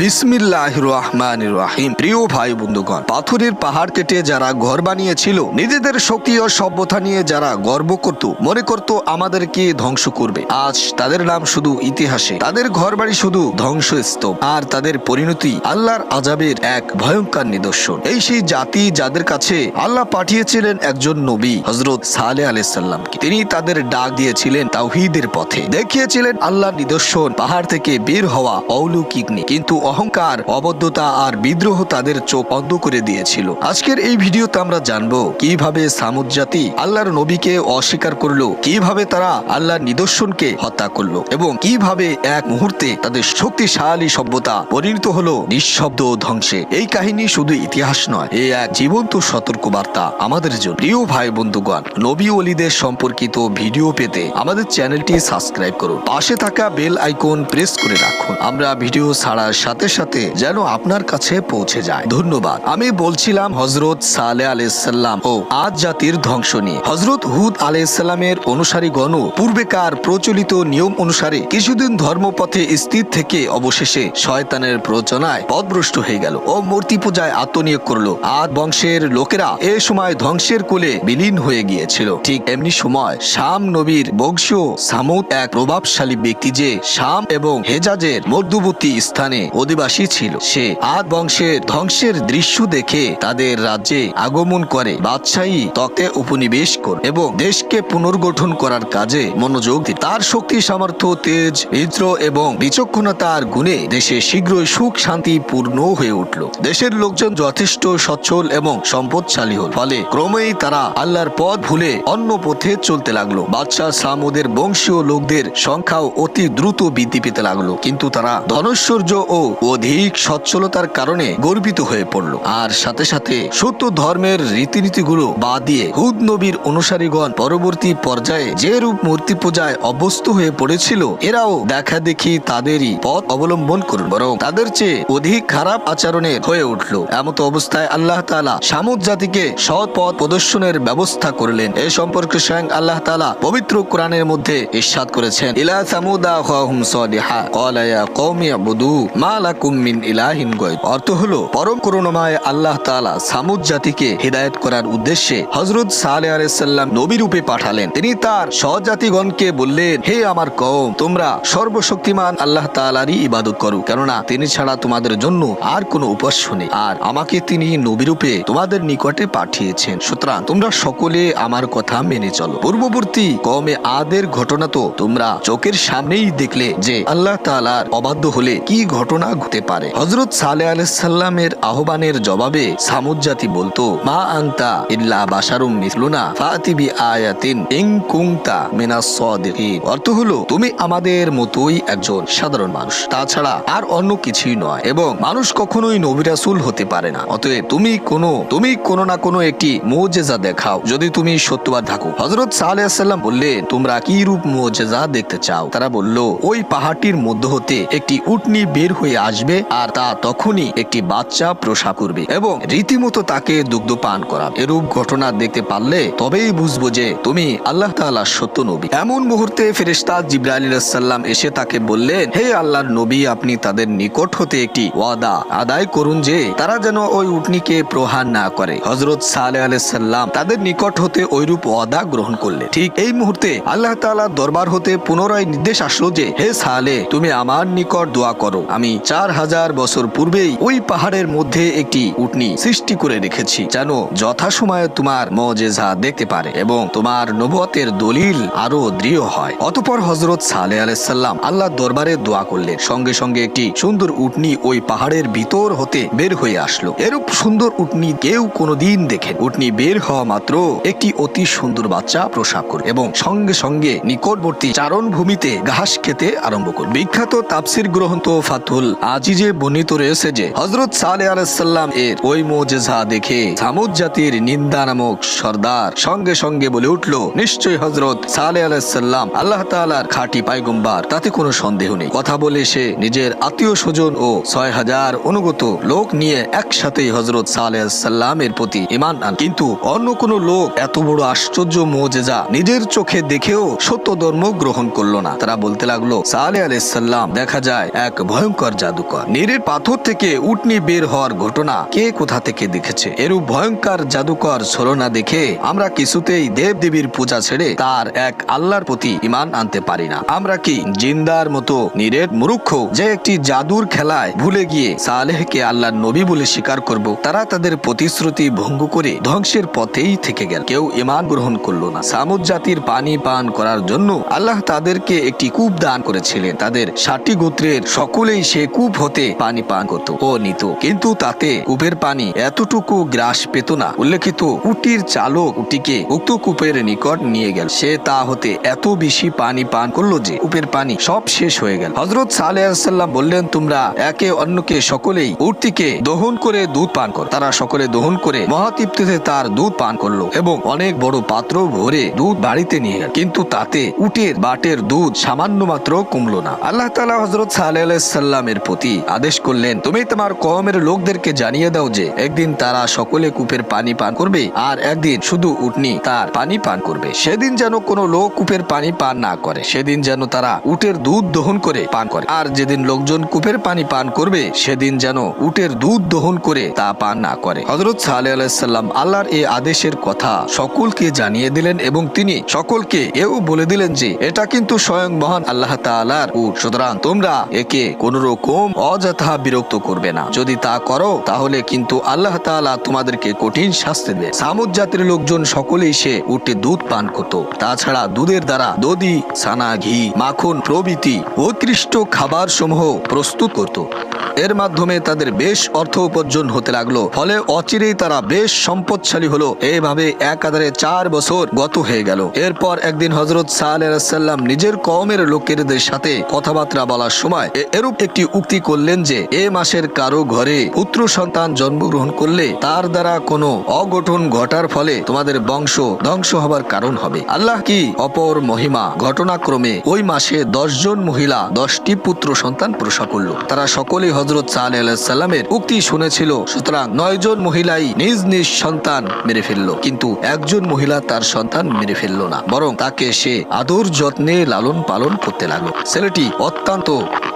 বিসমিল্লাহ রহমান রাহিম। প্রিয় ভাই বন্ধুগণ, পাথরের পাহাড় কেটে যারা ঘর বানিয়েছিল, নিজেদের সভ্যতা নিয়ে যারা গর্ব মনে আমাদেরকে ধ্বংস করবে। আজ তাদের নাম শুধু ইতিহাসে, তাদের শুধু আর তাদের পরিণতি আল্লাহর আজাবের এক ভয়ঙ্কর নিদর্শন। এই সেই জাতি যাদের কাছে আল্লাহ পাঠিয়েছিলেন একজন নবী হজরত সালে আলাইসাল্লামকে তিনি তাদের ডাক দিয়েছিলেন তাওহিদের পথে। দেখিয়েছিলেন আল্লাহর নিদর্শন পাহাড় থেকে বের হওয়া অলৌকিক কিন্তু অহংকার, অবদ্ধতা আর বিদ্রোহ তাদের চোখ অন্ধ করে দিয়েছিল। আজকের এই ভিডিওতে আমরা জানব, কীভাবে সামুদ জাতি আল্লাহর নবীকে অস্বীকার করল, কীভাবে তারা আল্লাহর নিদর্শনকে হত্যা করল এবং কীভাবে এক মুহূর্তে তাদের শক্তিশালী সভ্যতা পরিণত হলো নিঃশব্দ ধ্বংসে। এই কাহিনী শুধু ইতিহাস নয়, এ এক জীবন্ত সতর্ক বার্তা আমাদের জন্য। প্রিয় ভাই বন্ধুগণ, নবী অলিদের সম্পর্কিত ভিডিও পেতে আমাদের চ্যানেলটি সাবস্ক্রাইব করুন। পাশে থাকা বেল আইকন প্রেস করে রাখুন। আমরা ভিডিও ছাড়ার সাথে সাথে যেন আপনার কাছে পৌঁছে যায়। ধন্যবাদ। আমি বলছিলাম হজরত সালে আলাইসাল্লাম ও আজ জাতির ধ্বংস নিয়ে। হজরত হুদ আলাইসাল্লামের অনুসারীগণ পূর্বেকার প্রচলিত নিয়ম অনুসারে কিছুদিন ধর্মপথে স্থির থেকে অবশেষে শয়তানের প্রচনায় পদভ্রষ্ট হয়ে গেল ও মূর্তি পূজায় আত্মনিয়োগ করল। আদ বংশের লোকেরা এ সময় ধ্বংসের কোলে বিলীন হয়ে গিয়েছিল। ঠিক এমনি সময় শাম নবীর বংশীয় সামুদ এক প্রভাবশালী ব্যক্তি যে শাম এবং হেজাজের মধ্যবর্তী স্থানে অধিবাসী ছিল। সে আদ বংশের ধ্বংসের দৃশ্য দেখে তাদের রাজ্যে আগমন করে, বাদশাহী তকে উপনিবেশ কর এবং দেশকে পুনর্গঠন করার কাজে মনোযোগ দিত তার শক্তি, সামর্থ্য, তেজ মিত্র এবং বিচক্ষণতার গুণে দেশে শীঘ্রই সুখ, শান্তি পূর্ণ হয়ে উঠল। দেশের লোকজন যথেষ্ট সচ্ছল এবং সম্পদশালী হল। ফলে ক্রমেই তারা আল্লাহর পথ ভুলে অন্য পথে চলতে লাগল। বাদশাহ সামুদের বংশীয় লোকদের সংখ্যাও অতি দ্রুত বৃদ্ধি পেতে লাগল। কিন্তু তারা ধনৈশ্বর্য ও অধিক সচ্ছলতার কারণে গর্বিত হয়ে পড়ল। আর সাথে সাথে সত্য ধর্মের রীতিনীতিগুলো বাদ দিয়ে হুদ নবীর অনুসারীগণ পরবর্তী পর্যায়ে যে রূপ মূর্তি পূজায় অভ্যস্ত হয়ে পড়েছিল, এরাও দেখা দেখি তাদেরই পথ অবলম্বন করল বরং তাদের চেয়ে অধিক খারাপ আচরণের হয়ে উঠল। এমত অবস্থায় আল্লাহ তাআলা সামুদ জাতিকে সৎ পথ প্রদর্শনের ব্যবস্থা করলেন। এ সম্পর্কে স্বয়ং আল্লাহ তালা পবিত্র কোরআনের মধ্যে ইরশাদ করেছেন, ইলা সামুদা আখাহুম সালিহা ক্বালা ইয়া কওমি মা মিন গায়র অর্থ হলো, পরম করুণাময় আল্লাহ তাআলা সামুদ জাতিকে হিদায়াত করার উদ্দেশ্যে আলাইহিস নবী রূপে পাঠালেন। তিনি তার বললেন, হে আমার কওম, তোমরা সর্বশক্তিমান আল্লাহ তাআলারই ইবাদত করো, কেননা তিনি ছাড়া তোমাদের জন্য আর কোনো নেই। আর আমাকে তিনি নবী রূপে তোমাদের নিকটে পাঠিয়েছেন। সুতরাং তোমরা সকলে আমার কথা মেনে চলো। পূর্ববর্তী কমে আদের ঘটনা তো তোমরা চোখের সামনেই দেখলে যে আল্লাহ তাআলার অবাধ্য হলে কি ঘটনা ঘটে পারে। হজরত সালে আলাইসাল্লামের আহ্বানের জবাবে সামুদ জাতি বলতো, মা আন্তা ইল্লা বাসারুম মিসলুনা ফাতিবি আয়াতিন ইন কুংতা মিনাস সাদিকিন। অর্থ হলো, তুমি আমাদের মতোই একজন সাধারণ মানুষ। তাছাড়া আর অন্য কিছুই নয় এবং মানুষ কখনোই নবী রাসূল হতে পারে না। অতএব তুমি কোনো তুমি কোনো না কোনো একটি মুজেজা দেখাও, যদি তুমি সত্যবাদ থাকো হজরত সাল্লাম বললেন তোমরা কি রূপ মুজেজা দেখতে চাও? তারা বলল, ওই পাহাড়টির মধ্য হতে একটি উটনি বের হয়ে আসবে আর তা তখনই একটি বাচ্চা প্রসাব করবে এবং রীতিমতো তাকে দুগ্ধ পান করাবে। এরূপ ঘটনা দেখতে পারলে তবেই বুঝব যে তুমি আল্লাহ তাআলা সত্য নবী। এমন মুহূর্তে ফেরেশতা জিব্রাইল সাল্লাম এসে তাকে বললেন, হে আল্লাহর নবী, আপনি তাদের নিকট হতে একটি ওয়াদা আদায় করুন যে তারা যেন ওই উটনিকে প্রহার না করে। হজরত সালে আলাইসাল্লাম তাদের নিকট হতে ওইরূপ ওয়াদা গ্রহণ করলেন। ঠিক এই মুহূর্তে আল্লাহ তাআলার দরবার হতে পুনরায় নির্দেশ আসলো যে, হে সালে তুমি আমার নিকট দোয়া করো। আমি চার হাজার বছর পূর্বেই ওই পাহাড়ের মধ্যে একটি উটনি সৃষ্টি করে রেখেছি, যেন যথাসময়ে তোমার মজেজা দেখতে পারে এবং তোমার নবতের দলিল আরও দৃঢ় হয়। অতপর হজরত সালে আলাইসাল্লাম আল্লাহ দরবারে দোয়া করলেন। সঙ্গে সঙ্গে একটি সুন্দর উটনি ওই পাহাড়ের ভিতর হতে বের হয়ে আসলো। এরূপ সুন্দর উটনি কেউ কোনোদিন দেখেন। উটনি বের হওয়া মাত্র একটি অতি সুন্দর বাচ্চা প্রসাব করে এবং সঙ্গে সঙ্গে নিকটবর্তী চারণ ভূমিতে ঘাস খেতে আরম্ভ করে বিখ্যাত তাপসির গ্রন্থ ফাতুল আজিজে বর্ণিত রয়েছে যে হজরত সালে আলাইসাল্লাম এর ওই মোজেজা দেখে সামুদ জাতির নিন্দা নামক সর্দার সঙ্গে সঙ্গে বলে উঠল নিশ্চয় হজরত সালে আলাইসাল্লাম আল্লাহ তাআলার খাঁটি পাইগম্বার তাতে কোনো সন্দেহ নেই। কথা বলে সে নিজের আত্মীয় স্বজন ও ছয় হাজার অনুগত লোক নিয়ে একসাথে হজরত সালে সাল্লামের প্রতি ইমান আন। কিন্তু অন্য কোনো লোক এত বড় আশ্চর্য মোজেজা নিজের চোখে দেখেও সত্য ধর্ম গ্রহণ করল না। তারা বলতে লাগল সালে আলাইসাল্লাম দেখা যায় এক ভয়ঙ্কর জাদুকর। নীরের পাথর থেকে উটনি বের হওয়ার ঘটনা কে কোথা থেকে দেখেছে? এরূপ ভয়ঙ্কর জাদুকর ছলনা দেখে আমরা কিছুতেই দেব দেবীর পূজা ছেড়ে তার এক আল্লাহর প্রতি ইমান আনতে পারি না। আমরা কি জিন্দার মতো নীরের মুরুক্ষ যে একটি জাদুর খেলায় ভুলে গিয়ে সালেহকে আল্লাহর নবী বলে স্বীকার করব, তারা তাদের প্রতিশ্রুতি ভঙ্গ করে ধ্বংসের পথেই থেকে গেল। কেউ ইমান গ্রহণ করল না। সামুদ জাতির পানি পান করার জন্য আল্লাহ তাদেরকে একটি কূপ দান করেছিলেন। তাদের ষাটটি গোত্রের সকলেই সে কূপ হতে পানি পান করত। ও নিত। কিন্তু তাতে কূপের পানি এতটুকু গ্রাস পেত না। উল্লেখিত উটির চালক উটিকে উক্ত কূপের নিকট নিয়ে গেল। সে তা হতে এত বেশি পানি পান করল যে কূপের পানি সব শেষ হয়ে গেল। হজরত সাল্লাম বললেন, তোমরা একে অন্যকে সকলেই উটটিকে দহন করে দুধ পান কর। তারা সকলে দহন করে মহাতৃপ্তিতে তার দুধ পান করল এবং অনেক বড় পাত্র ভরে দুধ বাড়িতে নিয়ে গেল। কিন্তু তাতে উটের বাটের দুধ সামান্য মাত্র কমলো না। আল্লাহ তালা হজরত সাল্লামের প্রতি আদেশ করলেন, তুমি তোমার কমের লোকদেরকে জানিয়ে দাও যে, একদিন তারা সকলে কূপের পানি পান করবে আর একদিন শুধু উটনি তার পানি পান করবে। সেদিন যেন কোনো লোক কূপের পানি পান না করে, সেদিন যেন তারা উটের দুধ দহন করে পান করে। আর যেদিন লোকজন কূপের পানি পান করবে, সেদিন যেন উটের দুধ দহন করে তা পান না করে। হজরত সাল্লাম আল্লাহর এই আদেশের কথা সকলকে জানিয়ে দিলেন এবং তিনি সকলকে এও বলে দিলেন যে, এটা কিন্তু স্বয়ং মহান আল্লাহ তাআলার উট। সুতরাং তোমরা একে কোন রকম অযথা বিরক্ত করবে না। যদি তা করো, তাহলে কিন্তু আল্লাহ তাআলা তোমাদেরকে কঠিন শাস্তি দেবে। সামুদ জাতির লোকজন সকলেই সে উঠে দুধ পান করত। তাছাড়া দুধের দ্বারা দধি, ছানা, ঘি, মাখন প্রভৃতি উৎকৃষ্ট খাবার সমূহ প্রস্তুত করত। এর মাধ্যমে তাদের বেশ অর্থ উপার্জন হতে লাগল। ফলে অচিরেই তারা বেশ সম্পদশালী হলো। এইভাবে একাধারে চার বছর গত হয়ে গেল। এরপর একদিন হজরত সাল্লাম নিজের কমের লোকেরদের সাথে কথাবার্তা বলার সময় এরূপ একটি উক্তি করলেন যে, এ মাসের কারও ঘরে পুত্র সন্তান জন্মগ্রহণ করলে তার দ্বারা কোনো অগঠন ঘটার ফলে তোমাদের বংশ ধ্বংস হবার কারণ হবে। আল্লাহ কি অপর মহিমা? ঘটনাক্রমে ওই মাসে দশজন মহিলা, দশটি পুত্র সন্তান প্রসব করল। তারা সকলেই হজরত সাল্লামের উক্তি শুনেছিল। সুতরাং নয় জন মহিলাই নিজ নিজ সন্তান মেরে ফেলল, কিন্তু একজন মহিলা তার সন্তান মেরে ফেলল না, বরং তাকে সে আদর যত্নে লালন পালন করতে লাগল। ছেলেটি অত্যন্ত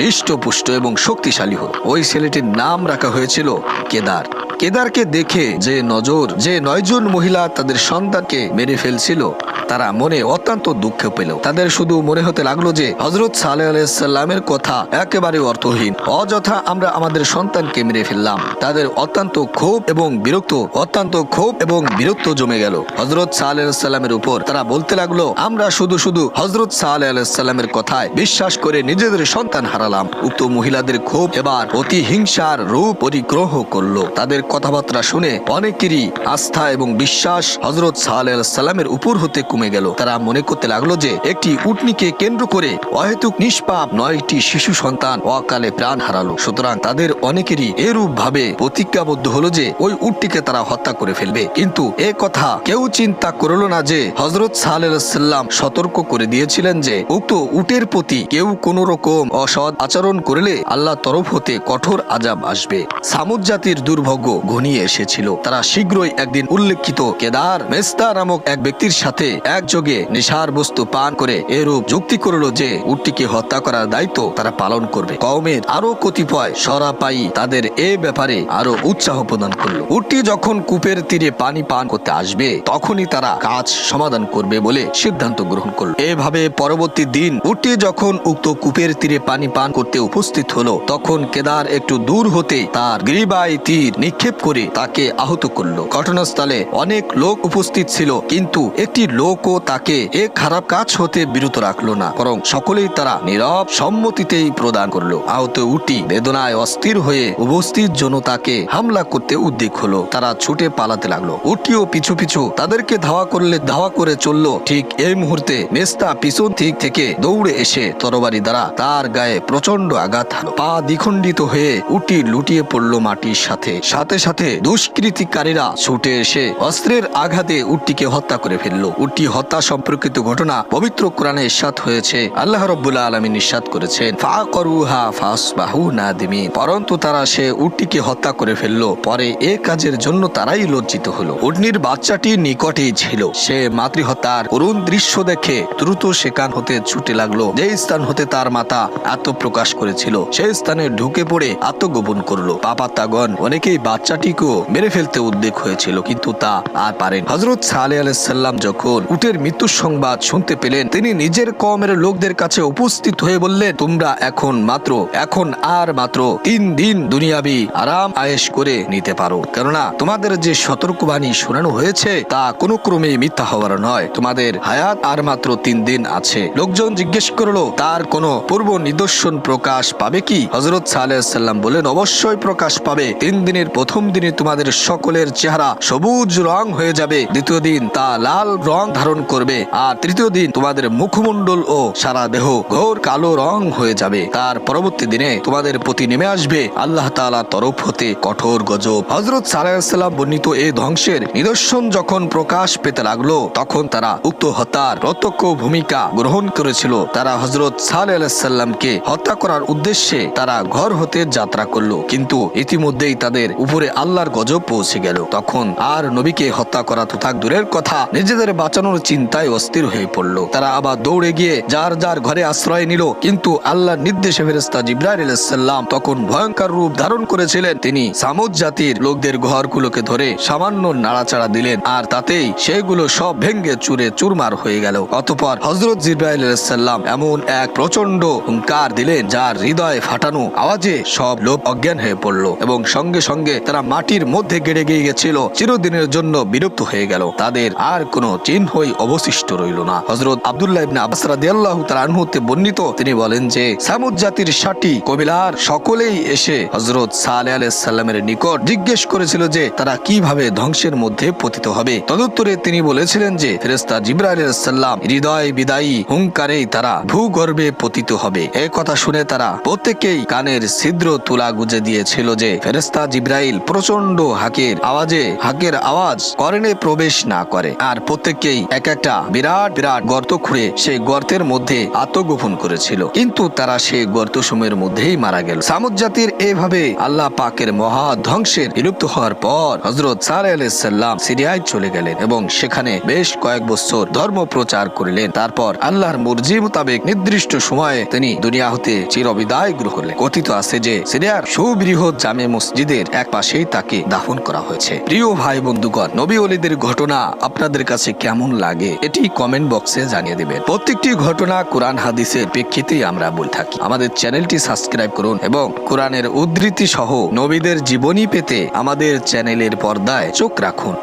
হৃষ্টপুষ্ট এবং শক্তিশালী হোক। ওই ছেলেটির নাম রাখা হয়েছিল কেদার। কেদারকে দেখে যে নজর, যে নয়জন মহিলা তাদের সন্তানকে মেরে ফেলছিল, তারা মনে অত্যন্ত দুঃখ পেল। তাদের শুধু মনে হতে লাগল যে হজরত সাল্লামের কথা একেবারে অর্থহীন। অযথা আমরা আমাদের সন্তানকে মেরে ফেললাম। তাদের অত্যন্ত ক্ষোভ এবং বিরক্ত, অত্যন্ত ক্ষোভ এবং বিরক্ত জমে গেল। হজরত সাল্লামের উপর তারা বলতে লাগল, আমরা শুধু শুধু হজরত সাল্লামের কথায় বিশ্বাস করে নিজেদের সন্তান হারালাম। উক্ত মহিলাদের ক্ষোভ এবার অতি হিংসার রূপ পরিগ্রহ করল। তাদের কথাবার্তা শুনে অনেকেরই আস্থা এবং বিশ্বাস হজরত সাল্লামের উপর হতে কমে গেল। তারা মনে করতে লাগল যে একটি উটনিকে কেন্দ্র করে অহেতুক নিষ্পাপ নয়টি শিশু সন্তান অকালে প্রাণ হারালো। সুতরাং তাদের অনেকেরই এরূপ ভাবে প্রতিজ্ঞাবদ্ধ হলো যে ওই উটটিকে তারা হত্যা করে ফেলবে। কিন্তু এ কথা কেউ চিন্তা করল না যে হজরত সাল্লাম সতর্ক করে দিয়েছিলেন যে উক্ত উটের প্রতি কেউ কোন রকম অসৎ আচরণ করলে আল্লাহ তরফ হতে কঠোর আজাব আসবে। সামুদ জাতির দুর্ভাগ্য ঘনিয়ে এসেছিল। তারা শীঘ্রই একদিন উল্লেখিত কেদার মেস্তা নামক এক ব্যক্তির সাথে একযোগে নেশার বস্তু পান করে এরূপ যুক্তি করল যে উটটিকে হত্যা করার দায়িত্ব তারা পালন করবে। কওমের আরও কতিপয় সরাপাই তাদের এ ব্যাপারে আরও উৎসাহ প্রদান করল। উটটি যখন কূপের তীরে পানি পান করতে আসবে, তখনই তারা কাজ সমাধান করবে বলে সিদ্ধান্ত গ্রহণ করল। এভাবে পরবর্তী দিন উটটি যখন উক্ত কূপের তীরে পানি পান করতে উপস্থিত হলো, তখন কেদার একটু দূর হতে তার গ্রীবায় তীর নিক্ষেপ করে তাকে আহত করল। ঘটনাস্থলে অনেক লোক উপস্থিত ছিল, কিন্তু একটি লোকও তাকে এ খারাপ কাজ হতে বিরত রাখল না। বরং সকলেই তারা নীরব সম্মতিতেই প্রদান করল। আহত উটি বেদনায় অস্থির হয়ে উপস্থিত জনতাকে হামলা করতে উদ্যোগ হলো। তারা ছুটে পালাতে লাগল। উটিও পিছু পিছু তাদেরকে ধাওয়া করলে ধাওয়া করে চলল। ঠিক এই মুহূর্তে মেস্তা পিছন দিক থেকে দৌড়ে এসে তরবারি দ্বারা তার গায়ে প্রচণ্ড আঘাত হানো। পা দ্বিখণ্ডিত হয়ে উটি লুটিয়ে পড়ল মাটির সাথে। সাথে সাথে সাথে দুষ্কৃতিকারীরা ছুটে এসে অস্ত্রের আঘাতে উটটিকে হত্যা করে ফেলল। উটটি হত্যা সম্পর্কিত ঘটনা পবিত্র কোরআনে ইস্বাত হয়েছে। আল্লাহ রব্বুল্লাহ আলমিন ইস্বাত করেছেন ফা করুহা ফাসবাহু নাদিমিন। পরন্তু তারা সে উটটিকে হত্যা করে ফেলল। পরে এ কাজের জন্য তারাই লজ্জিত হলো। উটনির বাচ্চাটি নিকটেই ছিল। সে মাতৃহত্যার করুণ দৃশ্য দেখে দ্রুত সেখান হতে ছুটে লাগল। যে স্থান হতে তার মাতা আত্মপ্রকাশ করেছিল, সেই স্থানে ঢুকে পড়ে আত্মগোপন করল। পাপাত্তাগণ অনেকেই বাচ্চাটিকেও মেরে ফেলতে উদ্বেগ হয়েছিল, কিন্তু তা আর পারেন। হজরত সালে আলাইসাল্লাম যখন উটের মৃত্যুর সংবাদ শুনতে পেলেন, তিনি নিজের কমের লোকদের কাছে উপস্থিত হয়ে বললেন, তোমরা এখন মাত্র, এখন আর মাত্র তিন দিন দুনিয়াবি আরাম আয়েশ করে নিতে পারো। কেননা তোমাদের যে সতর্কবাণী শোনানো হয়েছে, তা কোনো ক্রমে মিথ্যা হওয়ার নয়। তোমাদের হায়াত আর মাত্র তিন দিন আছে। লোকজন জিজ্ঞেস করল, তার কোনো পূর্ব নিদর্শন প্রকাশ পাবে কি? হজরত সাল্লাম বলেন অবশ্যই প্রকাশ পাবে। তিন দিনের প্রথম দিনে তোমাদের সকলের চেহারা সবুজ রং হয়ে যাবে। দ্বিতীয় দিন তা লাল রং ধারণ করবে। আর তৃতীয় দিন তোমাদের মুখমণ্ডল ও সারা দেহ ঘোর কালো রং হয়ে যাবে। তার পরবর্তী দিনে তোমাদের প্রতি নেমে আসবে আল্লাহ তাআলা তরফ হতে কঠোর গজব। হজরত সাল্লাম বর্ণিত এই ধ্বংসের নিদর্শন যখন প্রকাশ পেতে লাগল, তখন তারা উক্ত হত্যার প্রত্যক্ষ ভূমিকা গ্রহণ করেছিল। তারা হজরত সাল্লামকে হত্যা করার উদ্দেশ্যে তারা ঘর হতে যাত্রা করল। কিন্তু ইতিমধ্যেই তাদের উপরে আল্লাহর গজব পৌঁছে গেল। তখন আর নবীকে হত্যা করা তো থাক দূরের কথা নিজেদের বাঁচানোর চিন্তায় অস্থির হয়ে পড়ল। তারা আবার দৌড়ে গিয়ে যার যার ঘরে আশ্রয় নিল। কিন্তু আল্লাহর নির্দেশে ফেরেস্তা জিব্রাইল সাল্লাম তখন ভয়ঙ্কর রূপ ধারণ করেছিলেন। তিনি সামুদ জাতির লোকদের ঘরগুলোকে ধরে সামান্য নাড়াচাড়া দিলেন আর তাতেই সেগুলো সব ভেঙ্গে চুরে চুরমার হয়ে গেল। অতপর হজরত জিব্রাইল সাল্লাম এমন এক প্রচণ্ড হুঙ্কার দিলেন যার হৃদয় ফাটানো আওয়াজে সব লোক অজ্ঞান হয়ে পড়ল এবং সঙ্গে সঙ্গে তারা মাটির মধ্যে গেড়ে গিয়ে গেছিল। চিরদিনের জন্য বিরক্ত হয়ে গেল। তাদের আর কোনো চিহ্নই অবশিষ্ট রইল না। হজরত আব্দুল্লাহ ইবনে আব্বাস রাদিয়াল্লাহু তাআলা আনহুতে বর্ণিত, তিনি বলেন যে, সামুদ জাতির ষাটি কবিলার সকলেই এসে হজরত সালে আলাইহিস সালামের নিকট জিজ্ঞেস করেছিল যে, তারা কীভাবে ধ্বংসের মধ্যে পতিত হবে? তদুত্তরে তিনি বলেছিলেন যে ফেরেস্তা জিব্রাইল আলাইহিস সালাম হৃদয় বিদায়ী হুঙ্কারেই তারা ভূগর্ভে পতিত হবে। এ কথা শুনে তারা প্রত্যেকেই কানের ছিদ্র তুলা গুজে দিয়েছিল যে ফেরেস্তা জিব্রাইল প্রচণ্ড হাকের আওয়াজে, হাকের আওয়াজ করেনে প্রবেশ না করে। আর প্রত্যেককেই এক একটা বিরাট বিরাট গর্ত খুঁড়ে সেই গর্তের মধ্যে আত্মগোপন করেছিল। কিন্তু তারা সেই গর্ত সময়ের মধ্যেই মারা গেল। সামুদ জাতির এভাবে আল্লাহ পাকের মহা ধ্বংসের বিলুপ্ত হওয়ার পর হজরত সালে আলাইসাল্লাম সিরিয়ায় চলে গেলেন এবং সেখানে বেশ কয়েক বছর ধর্ম প্রচার করিলেন। তারপর আল্লাহর মর্জি মোতাবেক নির্দিষ্ট সময়ে তিনি দুনিয়া হতে চিরবিদায় গ্রহণ করলেন। কথিত আছে যে সিরিয়ার সুবৃহৎ জামে মসজিদের এক পাশেই তাকে দাফন করা হয়েছে। প্রিয় ভাই বন্ধুগণ, নবী অলিদের ঘটনা আপনাদের কাছে কেমন লাগে এটি কমেন্ট বক্সে জানিয়ে দেবেন। প্রত্যেকটি ঘটনা কোরআন হাদিসের প্রেক্ষিতেই আমরা বলে থাকি। আমাদের চ্যানেলটি সাবস্ক্রাইব করুন এবং কোরআনের উদ্ধৃতি সহ নবীদের জীবনী পেতে আমাদের চ্যানেলের পর্দায় চোখ রাখুন।